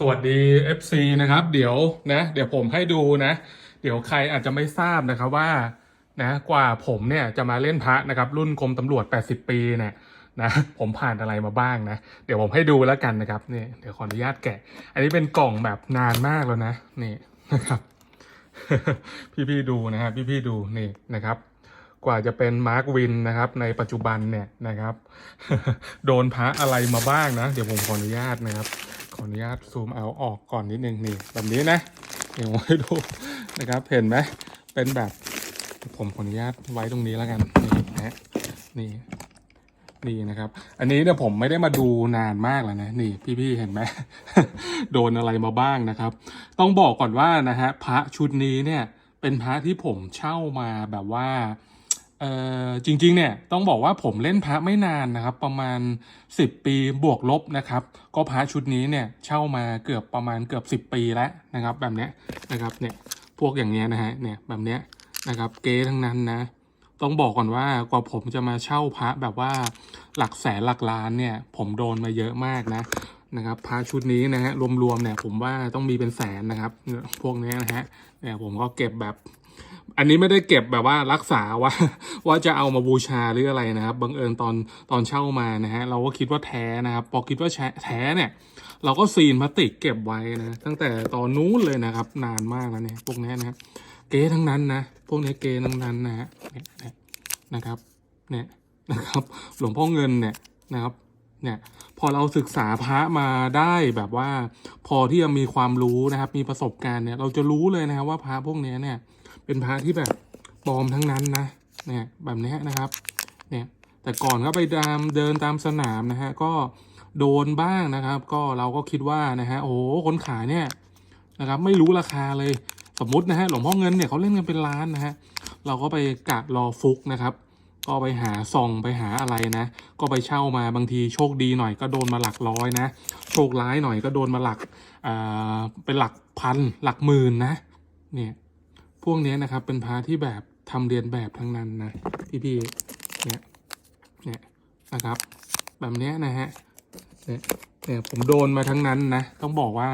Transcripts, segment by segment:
สวัสดี FC นะครับ เดี๋ยวนะ เดี๋ยวผมให้ดูนะ เดี๋ยวใครอาจจะไม่ทราบนะครับว่านะกว่าผมเนี่ยจะมาเล่นพระนะครับรุ่นกรมตำรวจ 80 ปีเนี่ยนะผมผ่านอะไรมาบ้างนะ เดี๋ยวผมให้ดูแล้วกันนะครับนี่เดี๋ยวขออนุญาตแกะ อันนี้เป็นกล่องแบบนานมากแล้วนะนี่นะครับพี่ๆดูนะครับพี่ๆดูนี่นะครับ กว่าจะเป็นมาร์ควินนะครับ ในปัจจุบันเนี่ยนะครับ โดนพระอะไรมาบ้างนะ เดี๋ยวผมขออนุญาตนะครับ ออนุญาตซูมเอาออกก่อนนิดนึงนี่แบบนี้นะเดี๋ยวให้ดูนะครับเห็นไหมเป็นแบบผมขออนุญาตไว้ตรงนี้แล้วกันนี่นะนี่นี่นะครับ อันนี้เนี่ยผมไม่ได้มาดูนานมากแล้วนะนี่พี่ๆเห็นไหมโดนอะไรมาบ้างนะครับ ต้องบอกก่อนว่านะฮะพระชุดนี้เนี่ยเป็นพระที่ผมเช่ามาแบบว่า เอ่อจริงๆเนี่ยต้องบอกว่าผมเล่นพระไม่นานนะครับ ประมาณ 10 ปีบวกลบนะครับ ก็พระชุดนี้เนี่ยเช่ามาเกือบประมาณเกือบ 10 ปีแล้วนะครับ แบบเนี้ยนะครับเนี่ยพวกอย่างเงี้ยนะฮะเนี่ยแบบเนี้ยนะครับเก๊ทั้งนั้นนะต้องบอกก่อนว่ากว่าผมจะมาเช่าพระแบบว่าหลักแสนหลักล้านเนี่ย ผมโดนมาเยอะมากนะนะครับพระชุดนี้นะฮะรวมๆเนี่ยผมว่าต้องมีเป็นแสนนะครับ พวกนี้นะฮะเนี่ยผมก็เก็บแบบ อันนี้ไม่ได้เก็บแบบว่ารักษาว่าว่าจะเอามาบูชาหรืออะไรนะครับบังเอิญตอนตอนเช่ามานะฮะเราก็คิดว่าแท้นะครับพอคิดว่าแท้เนี่ยเราก็ซีนพลาสติกเก็บไว้นะตั้งแต่ตอนนู้นเลยนะครับ นานมากแล้วเนี่ยพวกนี้นะครับเก๋ทั้งนั้นนะพวกนี้เก๋ทั้งนั้นนะฮะเนี่ยนะครับเนี่ยนะครับหลวงพ่อเงินเนี่ยนะครับเนี่ยพอเราศึกษาพระมาได้แบบว่า พอที่จะมีความรู้นะครับ มีประสบการณ์เนี่ยเราจะรู้เลยนะครับว่าพระพวกนี้เนี่ย เป็นพระที่แบบปลอมทั้งนั้นนะเนี่ยแบบนี้นะครับเนี่ยแต่ก่อนก็ไปตามเดินตามสนามนะฮะก็โดนบ้างนะครับ ก็เราก็คิดว่านะฮะโอ้คนขายเนี่ยนะครับไม่รู้ราคาเลยสมมตินะฮะหลวงพ่อเงินเนี่ยเขาเล่นกันเป็นล้านนะฮะเราก็ไปกะรอฟุกนะครับ ก็ไปหาซองไปหาอะไรนะ ก็ไปเช่ามาบางทีโชคดีหน่อยก็โดนมาหลักร้อยนะโชคร้ายหน่อยก็โดนมาหลักอ่าเป็นหลักพันหลักหมื่นนะเนี่ย วกนี้นะครับ เป็นพาที่แบบทำเรียนแบบทั้งนั้นนะพี่ๆเนี่ยเนี่ยนะครับ แบบเนี้ยนะฮะเนี่ยเนี่ยผมโดนมาทั้งนั้นนะ ต้องบอกว่า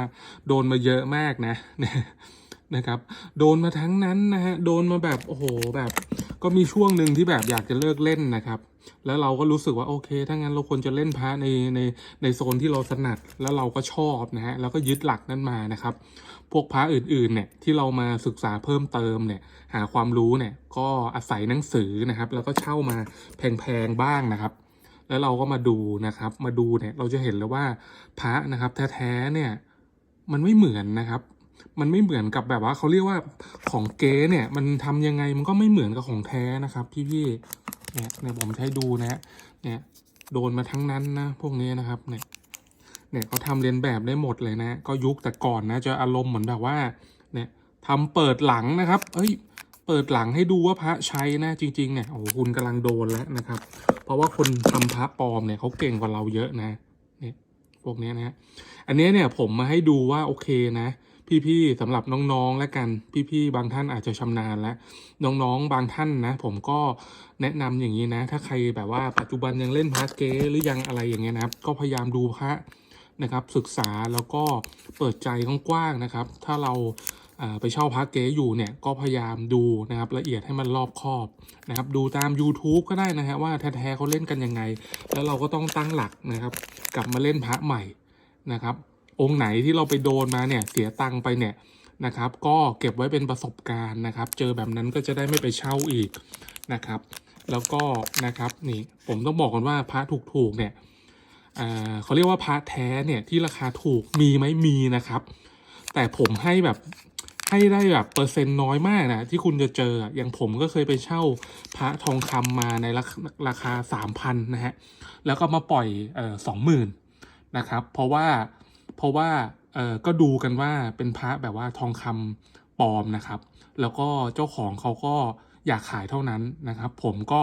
โดนมาเยอะมากนะเนี่ย นะครับ โดนมาทั้งนั้นนะฮะ โดนมาแบบโอ้โหแบบ ก็มีช่วงหนึ่งที่แบบอยากจะเลิกเล่นนะครับ แล้วเราก็รู้สึกว่าโอเค ถ้างั้นเราควรจะเล่นพระในในในโซนที่เราถนัด แล้วเราก็ชอบนะฮะ แล้วก็ยึดหลักนั้นมานะครับ พวกพระอื่นๆเนี่ยที่เรามาศึกษาเพิ่มเติมเนี่ย หาความรู้เนี่ยก็อาศัยหนังสือนะครับ แล้วก็เช่ามาแพงๆบ้างนะครับแล้วเราก็มาดูนะครับ มาดูเนี่ยเราจะเห็นเลยว่าพระนะครับ แท้ๆเนี่ยมันไม่เหมือนนะครับ มันไม่เหมือนกับแบบว่าเขาเรียกว่าของเก๊เนี่ย มันทำยังไงมันก็ไม่เหมือนกับของแท้นะครับพี่ๆเนี่ยเนี่ยผมใช้ดูนะฮะเนี่ยโดนมาทั้งนั้นนะพวกนี้นะครับเนี่ยเนี่ยเขาทำเรียนแบบได้หมดเลยนะ ก็ยุคแต่ก่อนนะจะอารมณ์เหมือนแบบว่าเนี่ยทำเปิดหลังนะครับ เอ้ย เปิดหลังให้ดูว่าพระใช้นะ จริง ๆ เนี่ย โอ้คุณกำลังโดนแล้วนะครับ เพราะว่าคนทำพระปลอมเนี่ยเขาเก่งกว่าเราเยอะนะ เนี่ย พวกนี้นะฮะอันนี้เนี่ยผมมาให้ดูว่าโอเคนะ พี่ๆสำหรับน้องๆแล้วกันพี่ๆบางท่านอาจจะชำนาญแล้วน้องๆบางท่านนะ ผมก็แนะนำอย่างนี้นะ ถ้าใครแบบว่าปัจจุบันยังเล่นพาระเกหรือยังอะไรอย่างเงี้ยนะครับ ก็พยายามดูพระนะครับศึกษาแล้วก็เปิดใจกว้างๆนะครับ ถ้าเราไปเช่าพระเก๊อยู่เนี่ยก็พยายามดูนะครับละเอียดให้มันรอบคอบนะครับดูตาม YouTube ก็ได้นะฮะว่าแท้ๆเขาเล่นกันยังไง แล้วเราก็ต้องตั้งหลักนะครับ กลับมาเล่นพระใหม่นะครับ องค์ไหนที่เราไปโดนมาเนี่ยเสียตังค์ไปเนี่ยนะครับ ก็เก็บไว้เป็นประสบการณ์นะครับ เจอแบบนั้นก็จะได้ไม่ไปเช่าอีกนะครับ แล้วก็นะครับนี่ผมต้องบอกก่อนว่าพระถูกๆเนี่ยอ่าเขาเรียกว่าพระแท้เนี่ยที่ราคาถูกมีไหมมีนะครับ แต่ผมให้แบบให้ได้แบบเปอร์เซ็นต์น้อยมากนะที่คุณจะเจออย่างผมก็เคยไปเช่าพระทองคำมาในราคาาคาสามพันนะฮะแล้วก็มาปล่อยสองหมื่นนะครับ เพราะว่า เพราะว่าเออก็ดูกันว่าเป็นพระแบบว่าทองคำปลอมนะครับ แล้วก็เจ้าของเขาก็อยากขายเท่านั้นนะครับ ผมก็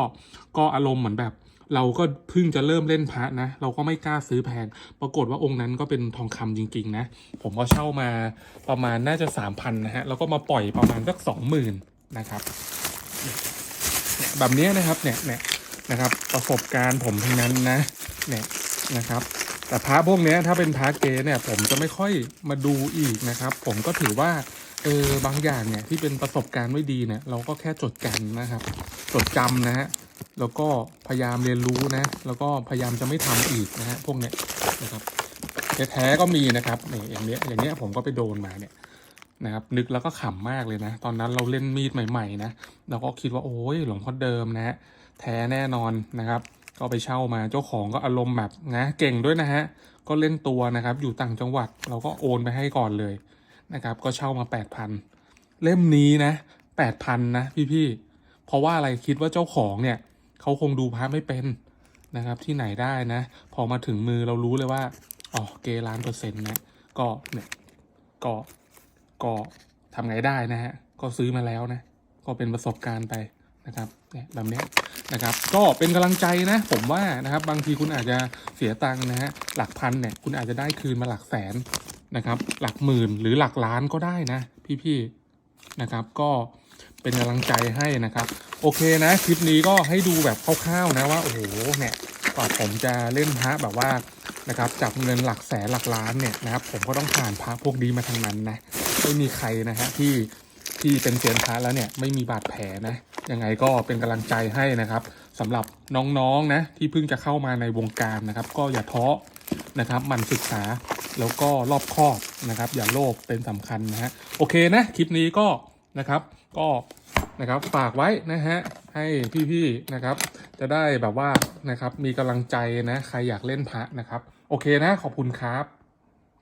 ก็อารมณ์เหมือนแบบ เราก็เพิ่งจะเริ่มเล่นพระนะ เราก็ไม่กล้าซื้อแพงปรากฏว่าองค์นั้นก็เป็นทองคำจริง ๆ นะ ผมก็เช่ามาประมาณน่าจะสามพันนะฮะแล้วก็มาปล่อยประมาณสักสองหมื่นนะครับแบบนี้นะครับเนี่ยเนี่ยนะครับ ประสบการณ์ผมทั้งนั้นนะเนี่ยนะครับ แต่พระพวกนี้ถ้าเป็นพระเกเนี่ย ผมจะไม่ค่อยมาดูอีกนะครับ ผมก็ถือว่าเออบางอย่างเนี่ยที่เป็นประสบการณ์ไม่ดีเนี่ยเราก็แค่จดจำนะครับ จดจำนะฮะแล้วก็พยายามเรียนรู้นะ แล้วก็พยายามจะไม่ทำอีกนะฮะพวกเนี้ยนะครับแท้ๆก็มีนะครับนี่อย่างเนี้ยอย่างเนี้ยผมก็ไปโดนมาเนี่ยนะครับนึกแล้วก็ขำมากเลยนะ ตอนนั้นเราเล่นมีดใหม่ ๆ นะเราก็คิดว่าโอ้ยหลวงพ่อเดิมนะฮะแท้แน่นอนนะครับ ก็ไปเช่ามาเจ้าของก็อารมณ์แบบนะเก่งด้วยนะฮะก็เล่นตัวนะครับอยู่ต่างจังหวัดเราก็โอนไปให้ก่อนเลยนะครับก็เช่ามาแปดพันเล่มนี้นะแปดพันนะพี่ๆเพราะว่าอะไรคิดว่าเจ้าของเนี่ยเขาคงดูพระไม่เป็นนะครับที่ไหนได้นะ พอมาถึงมือเรารู้เลยว่าอ๋อเกล้านเปอร์เซ็นต์นะก็เนี่ยก็ก็ทำไงได้นะฮะก็ซื้อมาแล้วนะ ก็เป็นประสบการณ์ไปนะครับเนี่ยแบบนี้ นะครับ ก็เป็นกำลังใจนะ ผมว่านะครับ บางทีคุณอาจจะเสียตังค์นะฮะหลักพันเนี่ยคุณอาจจะได้คืนมาหลักแสนนะครับ หลักหมื่นหรือหลักล้านก็ได้นะ พี่ๆนะครับ ก็เป็นกำลังใจให้นะครับ โอเคนะคลิปนี้ก็ให้ดูแบบคร่าวๆนะว่าโอ้โหเนี่ยกว่าผมจะเล่นพระแบบว่านะครับจับเงินหลักแสนหลักล้านเนี่ยนะครับ ผมก็ต้องผ่านพระพวกนี้มาทางนั้นนะไม่มีใครนะฮะที่ที่เป็นเซียนพระแล้วเนี่ยไม่มีบาดแผลนะ ยังไงก็เป็นกำลังใจให้นะครับสำหรับน้องๆนะที่เพิ่งจะเข้ามาในวงการนะครับ ก็อย่าท้อนะครับมันศึกษาแล้วก็รอบคอบนะครับ อย่าโลภเป็นสำคัญนะฮะโอเคนะคลิปนี้ก็นะครับก็นะครับฝากไว้นะฮะให้พี่ๆนะครับ จะได้แบบว่านะครับมีกำลังใจนะใครอยากเล่นพระนะครับ โอเคนะขอบคุณครับ